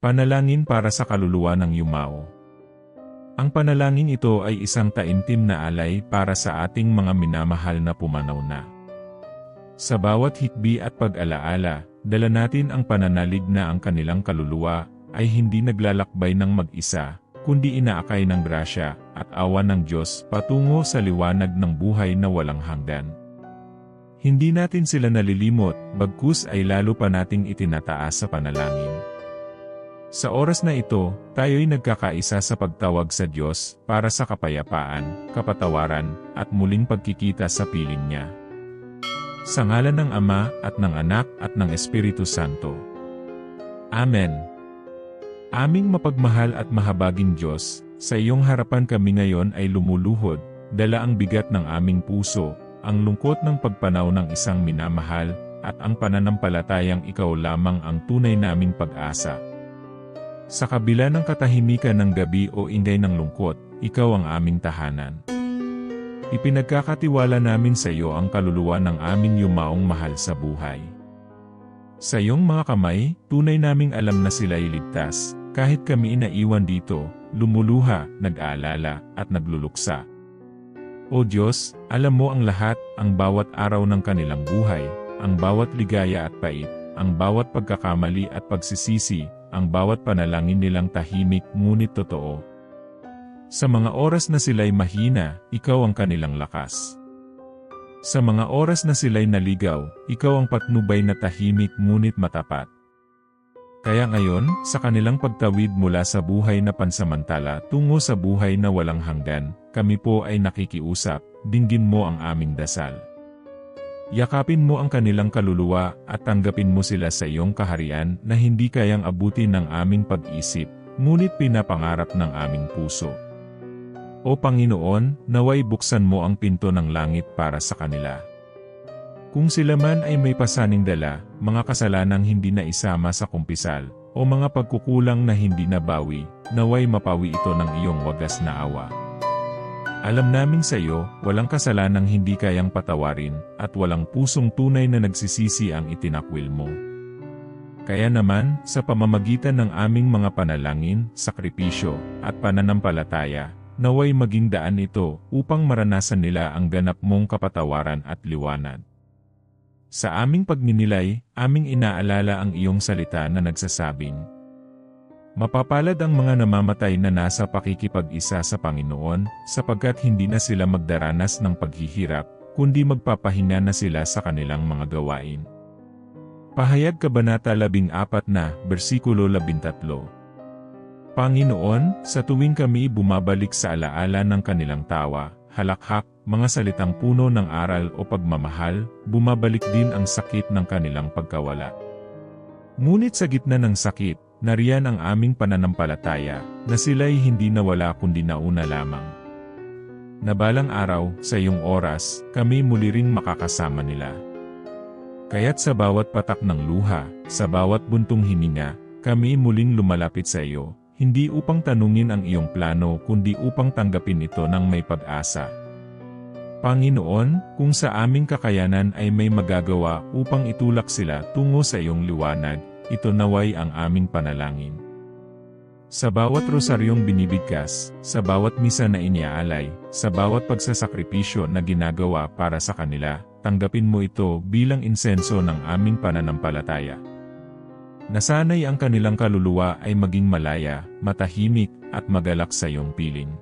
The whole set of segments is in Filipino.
Panalangin para sa kaluluwa ng yumao. Ang panalangin ito ay isang taimtim na alay para sa ating mga minamahal na pumanaw na. Sa bawat hikbi at pag-alaala, dala natin ang pananalig na ang kanilang kaluluwa ay hindi naglalakbay ng mag-isa, kundi inaakay ng grasya at awa ng Diyos patungo sa liwanag ng buhay na walang hanggan. Hindi natin sila nalilimot, bagkus ay lalo pa nating itinataas sa panalangin. Sa oras na ito, tayo'y nagkakaisa sa pagtawag sa Diyos para sa kapayapaan, kapatawaran, at muling pagkikita sa piling niya. Sa ngalan ng Ama, at ng Anak, at ng Espiritu Santo. Amen. Aming mapagmahal at mahabaging Diyos, sa iyong harapan kami ngayon ay lumuluhod, dala ang bigat ng aming puso, ang lungkot ng pagpanaw ng isang minamahal, at ang pananampalatayang ikaw lamang ang tunay naming pag-asa. Sa kabila ng katahimikan ng gabi o ingay ng lungkot, ikaw ang aming tahanan. Ipinagkakatiwala namin sa iyo ang kaluluwa ng aming yumaong mahal sa buhay. Sa iyong mga kamay, tunay naming alam na sila'y ligtas, kahit kami inaiwan dito, lumuluha, nag-aalala, at nagluluksa. O Diyos, alam mo ang lahat, ang bawat araw ng kanilang buhay, ang bawat ligaya at pait, ang bawat pagkakamali at pagsisisi, ang bawat panalangin nilang tahimik ngunit totoo. Sa mga oras na sila'y mahina, ikaw ang kanilang lakas. Sa mga oras na sila'y naligaw, ikaw ang patnubay na tahimik ngunit matapat. Kaya ngayon, sa kanilang pagtawid mula sa buhay na pansamantala tungo sa buhay na walang hanggan, kami po ay nakikiusap, dinggin mo ang aming dasal. Yakapin mo ang kanilang kaluluwa at tanggapin mo sila sa iyong kaharian na hindi kayang abutin ng aming pag-isip, ngunit pinapangarap ng aming puso. O Panginoon, naway buksan mo ang pinto ng langit para sa kanila. Kung sila man ay may pasaning dala, mga kasalanang hindi na isama sa kumpisal, o mga pagkukulang na hindi nabawi, naway mapawi ito ng iyong wagas na awa. Alam namin sa iyo, walang kasalanang hindi kayang patawarin, at walang pusong tunay na nagsisisi ang itinakwil mo. Kaya naman, sa pamamagitan ng aming mga panalangin, sakripisyo, at pananampalataya, naway maging daan ito upang maranasan nila ang ganap mong kapatawaran at liwanag. Sa aming pagninilay, aming inaalala ang iyong salita na nagsasabing, Mapapalad ang mga namamatay na nasa pakikipag-isa sa Panginoon, sapagkat hindi na sila magdaranas ng paghihirap, kundi magpapahinga na sila sa kanilang mga gawain. Pahayag Kabanata 14 na, versikulo 13 Panginoon, sa tuwing kami bumabalik sa alaala ng kanilang tawa, halakhak, mga salitang puno ng aral o pagmamahal, bumabalik din ang sakit ng kanilang pagkawala. Ngunit sa gitna ng sakit, Nariyan ang aming pananampalataya, na sila'y hindi nawala kundi nauna lamang. Nabalang araw, sa iyong oras, kami muli ring makakasama nila. Kaya't sa bawat patak ng luha, sa bawat buntong hininga, kami muling lumalapit sa iyo, hindi upang tanungin ang iyong plano kundi upang tanggapin ito ng may pag-asa. Panginoon, kung sa aming kakayanan ay may magagawa upang itulak sila tungo sa iyong liwanag, ito naway ang aming panalangin. Sa bawat rosaryong binibigkas, sa bawat misa na iniaalay, sa bawat pagsasakripisyo na ginagawa para sa kanila, tanggapin mo ito bilang insenso ng aming pananampalataya. Nasanay ang kanilang kaluluwa ay maging malaya, matahimik, at magalak sa iyong piling.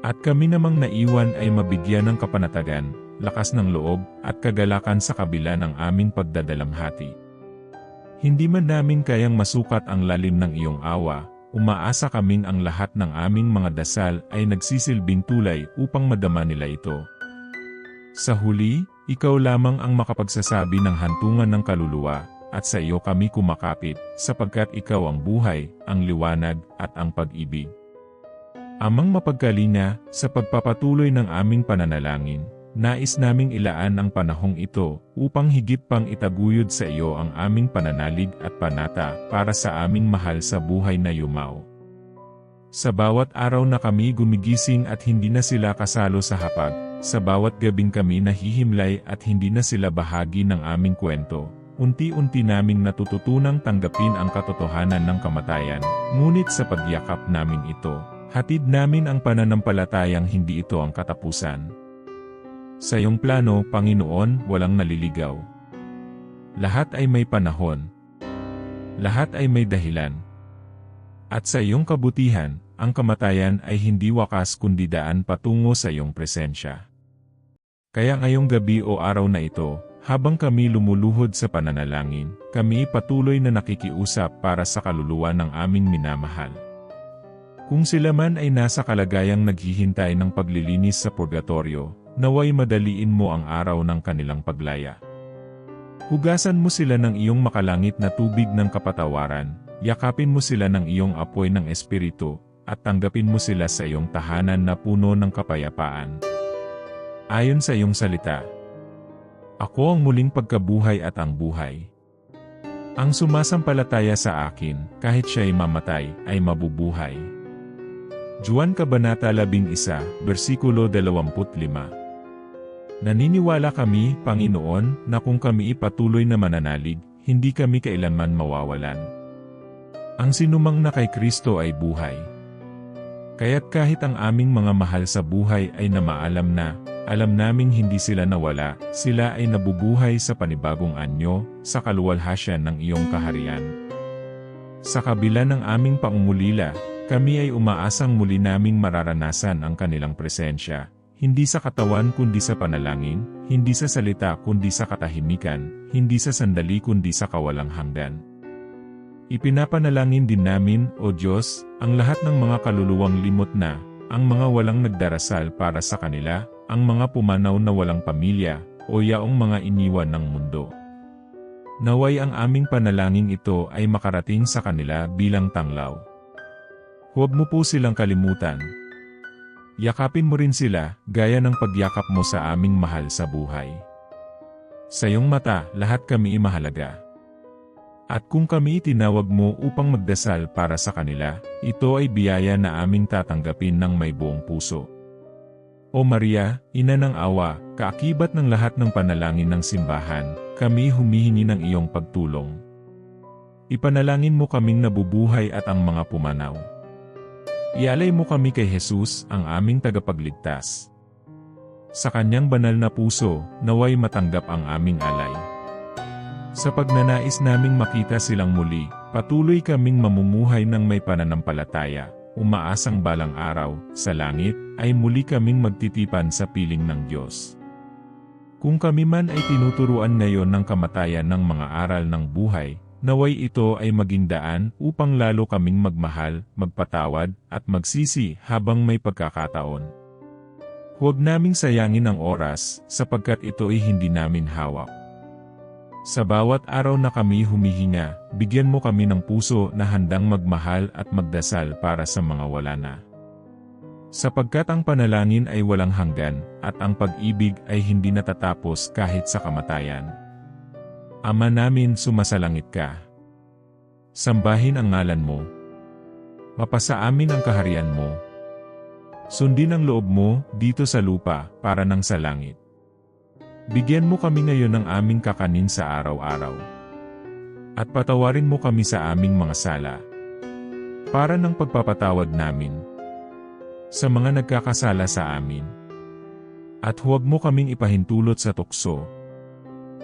At kami namang naiwan ay mabigyan ng kapanatagan, lakas ng loob, at kagalakan sa kabila ng aming pagdadalamhati. Hindi man namin kayang masukat ang lalim ng iyong awa, umaasa kaming ang lahat ng aming mga dasal ay nagsisilbing tulay upang madama nila ito. Sa huli, ikaw lamang ang makapagsasabi ng hantungan ng kaluluwa, at sa iyo kami kumakapit, sapagkat ikaw ang buhay, ang liwanag, at ang pag-ibig. Amang mapagkalinga, sa pagpapatuloy ng aming pananalangin, Nais naming ilaan ang panahong ito upang higit pang itaguyod sa iyo ang aming pananalig at panata para sa aming mahal sa buhay na yumaw. Sa bawat araw na kami gumigising at hindi na sila kasalo sa hapag, sa bawat gabing kami nahihimlay at hindi na sila bahagi ng aming kwento, unti-unti naming natututunang tanggapin ang katotohanan ng kamatayan, ngunit sa pagyakap namin ito, hatid namin ang pananampalatayang hindi ito ang katapusan. Sa iyong plano, Panginoon, walang naliligaw. Lahat ay may panahon. Lahat ay may dahilan. At sa iyong kabutihan, ang kamatayan ay hindi wakas kundi daan patungo sa iyong presensya. Kaya ngayong gabi o araw na ito, habang kami lumuluhod sa pananalangin, kami patuloy na nakikiusap para sa kaluluwa ng aming minamahal. Kung sila man ay nasa kalagayang naghihintay ng paglilinis sa purgatorio, naway madaliin mo ang araw ng kanilang paglaya. Hugasan mo sila ng iyong makalangit na tubig ng kapatawaran, yakapin mo sila ng iyong apoy ng espiritu, at tanggapin mo sila sa iyong tahanan na puno ng kapayapaan. Ayon sa iyong salita, Ako ang muling pagkabuhay at ang buhay. Ang sumasampalataya sa akin, kahit siya'y mamatay, ay mabubuhay. Juan Kabanata 11, versikulo 25 Naniniwala kami, Panginoon, na kung kami ipatuloy na mananalig, hindi kami kailanman mawawalan. Ang sinumang na kay Kristo ay buhay. Kaya't kahit ang aming mga mahal sa buhay ay namaalam na, alam naming hindi sila nawala, sila ay nabubuhay sa panibagong anyo, sa kaluwalhasyan ng iyong kaharian. Sa kabila ng aming pangungulila, kami ay umaasang muli naming mararanasan ang kanilang presensya, hindi sa katawan kundi sa panalangin, hindi sa salita kundi sa katahimikan, hindi sa sandali kundi sa kawalang hanggan. Ipinapanalangin din namin, O Diyos, ang lahat ng mga kaluluwang limot na, ang mga walang nagdarasal para sa kanila, ang mga pumanaw na walang pamilya, o yaong mga iniwan ng mundo. Naway ang aming panalangin ito ay makarating sa kanila bilang tanglaw. Huwag mo po silang kalimutan. Yakapin mo rin sila, gaya ng pagyakap mo sa aming mahal sa buhay. Sa iyong mata, lahat kami imahalaga. At kung kami itinawag mo upang magdasal para sa kanila, ito ay biyaya na aming tatanggapin ng may buong puso. O Maria, ina ng awa, kaakibat ng lahat ng panalangin ng simbahan, kami humihingi ng iyong pagtulong. Ipanalangin mo kaming nabubuhay at ang mga pumanaw. Ialay mo kami kay Jesus, ang aming tagapagligtas. Sa kanyang banal na puso, naway matanggap ang aming alay. Sa pagnanais naming makita silang muli, patuloy kaming mamumuhay ng may pananampalataya, umaasang balang araw, sa langit, ay muli kaming magtitipan sa piling ng Diyos. Kung kami man ay tinuturuan ngayon ng kamatayan ng mga aral ng buhay, naway ito ay maging daan upang lalo kaming magmahal, magpatawad, at magsisi habang may pagkakataon. Huwag naming sayangin ang oras, sapagkat ito ay hindi namin hawak. Sa bawat araw na kami humihinga, bigyan mo kami ng puso na handang magmahal at magdasal para sa mga wala na. Sapagkat ang panalangin ay walang hanggan, at ang pag-ibig ay hindi natatapos kahit sa kamatayan. Ama namin sumasalangit ka. Sambahin ang ngalan mo. Mapasa amin ang kaharian mo. Sundin ang loob mo dito sa lupa para nang sa langit. Bigyan mo kami ngayon ng aming kakanin sa araw-araw. At patawarin mo kami sa aming mga sala. Para ng pagpapatawad namin. Sa mga nagkakasala sa amin. At huwag mo kaming ipahintulot sa tukso.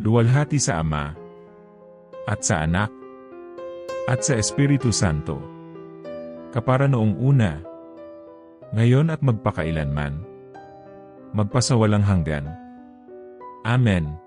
Luwalhati sa Ama, at sa Anak, at sa Espiritu Santo. Kapara noong una, ngayon at magpakailanman magpasawalang hanggan. Amen.